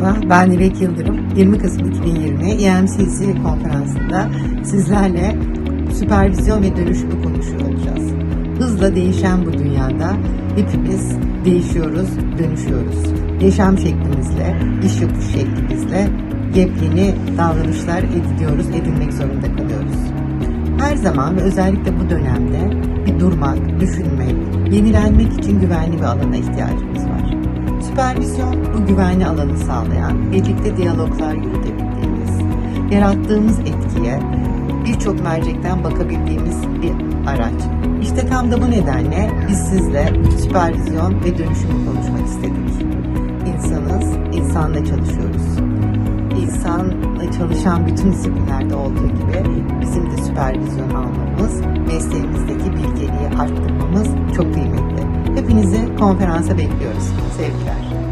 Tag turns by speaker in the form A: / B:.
A: Merhaba, ben İrek Yıldırım. 20 Kasım 2020 EMCC konferansında sizlerle süpervizyon ve dönüşümü konuşuyor olacağız. Hızla değişen bu dünyada hepimiz değişiyoruz, dönüşüyoruz. Yaşam şeklimizle, iş yapış şeklimizle yepyeni davranışlar ediniyoruz, edinmek zorunda kalıyoruz. Her zaman ve özellikle bu dönemde bir durmak, düşünmek, yenilenmek için güvenli bir alana ihtiyacımız var. Süpervizyon bu güvenli alanı sağlayan, birlikte diyaloglar yürütebildiğimiz, yarattığımız etkiye birçok mercekten bakabildiğimiz bir araç. İşte tam da bu nedenle biz sizle süpervizyon ve dönüşümü konuşmak istedik. İnsanız, insanla çalışıyoruz. İnsanla çalışan bütün disiplinlerde olduğu gibi bizim de süpervizyon almamız, mesleğimizdeki bilgeliği arttırmamız çok kıymetli. Konferansa bekliyoruz. Sevgiler.